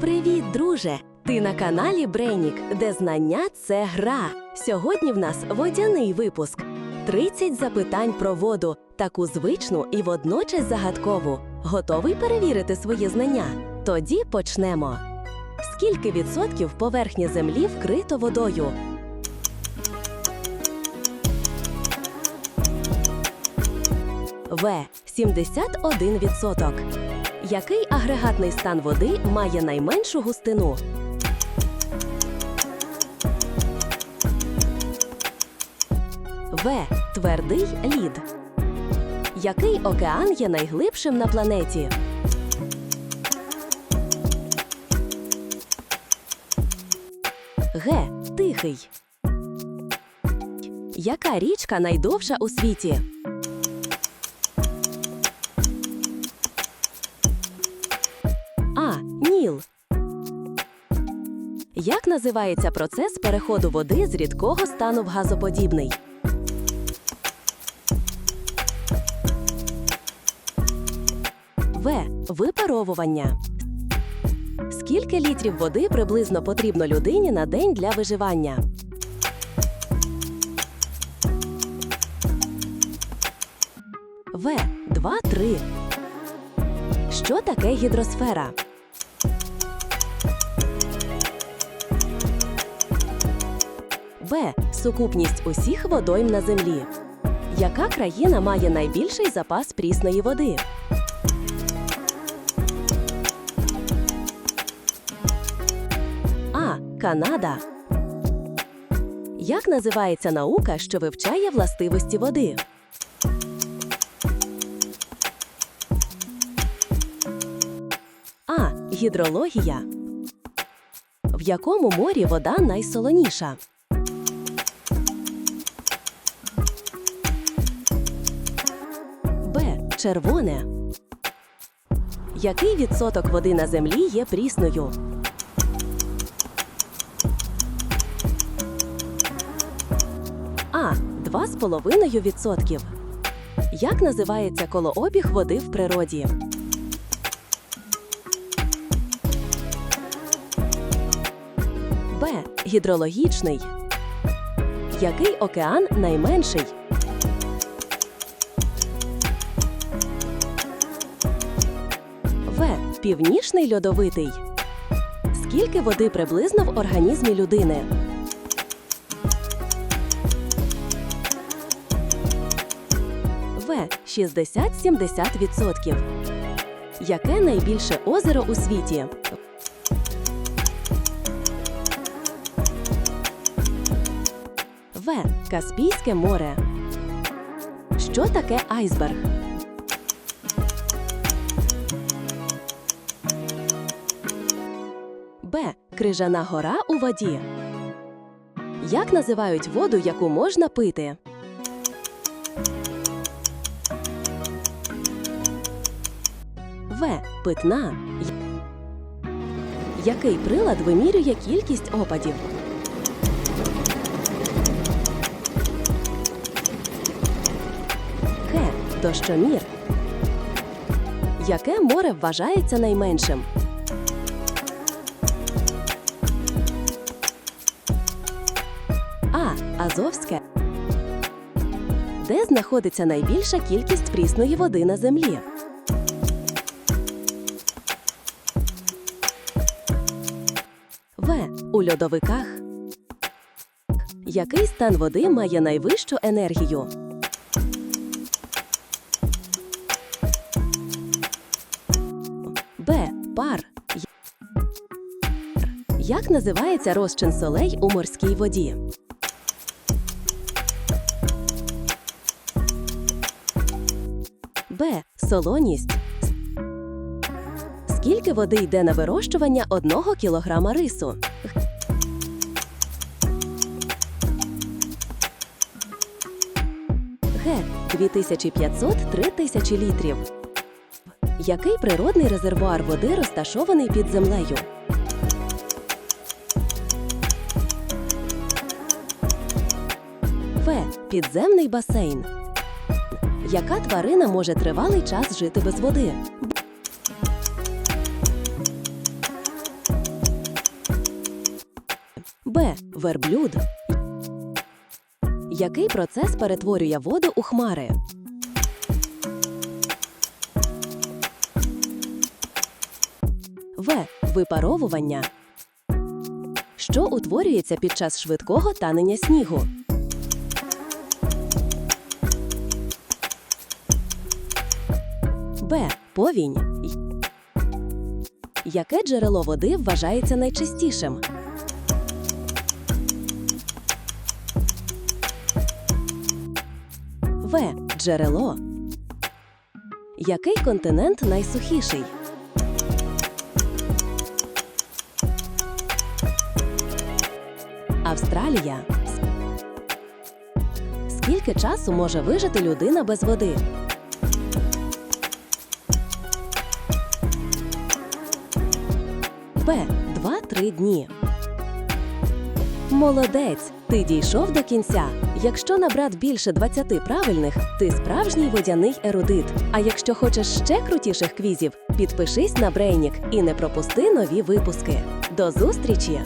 Привіт, друже! Ти на каналі Брейнік, де знання це гра. Сьогодні в нас водяний випуск. 30 запитань про воду, таку звичну і водночас загадкову. Готовий перевірити свої знання? Тоді почнемо. Скільки відсотків поверхні землі вкрито водою? В. 71%. Який агрегатний стан води має найменшу густину? В. Твердий лід. Який океан є найглибшим на планеті? Г. Тихий. Яка річка найдовша у світі? А. Ніл. Як називається процес переходу води з рідкого стану в газоподібний? В. Випаровування. Скільки літрів води приблизно потрібно людині на день для виживання? В. 2-3. Що таке гідросфера? Б. Сукупність усіх водойм на землі. Яка країна має найбільший запас прісної води? А. Канада. Як називається наука, що вивчає властивості води? А. Гідрологія. В якому морі вода найсолоніша? Червоне. Який відсоток води на землі є прісною? А. 2,5%. Як називається колообіг води в природі? Б. Гідрологічний. Який океан найменший? Північний льодовитий. Скільки води приблизно в організмі людини? В. 60-70%. Яке найбільше озеро у світі? В. Каспійське море. Що таке айсберг? Крижана гора у воді. Як називають воду, яку можна пити? В. Питна. Який прилад вимірює кількість опадів? Г. Дощомір. Яке море вважається найменшим? Азовське. Де знаходиться найбільша кількість прісної води на землі? В. У льодовиках. Який стан води має найвищу енергію? Б. Пар. Як називається розчин солей у морській воді? Б. Солоність. Скільки води йде на вирощування одного кілограма рису? Г. 2500-3000 літрів. Який природний резервуар води розташований під землею? В. Підземний басейн. Яка тварина може тривалий час жити без води? Б. Верблюд. Який процес перетворює воду у хмари? В. Випаровування. Що утворюється під час швидкого танення снігу? Б. Повінь. Яке джерело води вважається найчистішим? В. Джерело. Який континент найсухіший? Австралія. Скільки часу може вижити людина без води? Б. 2-3 дні. Молодець! Ти дійшов до кінця. Якщо набрати більше 20 правильних, ти справжній водяний ерудит. А якщо хочеш ще крутіших квізів, підпишись на Брейнік і не пропусти нові випуски. До зустрічі!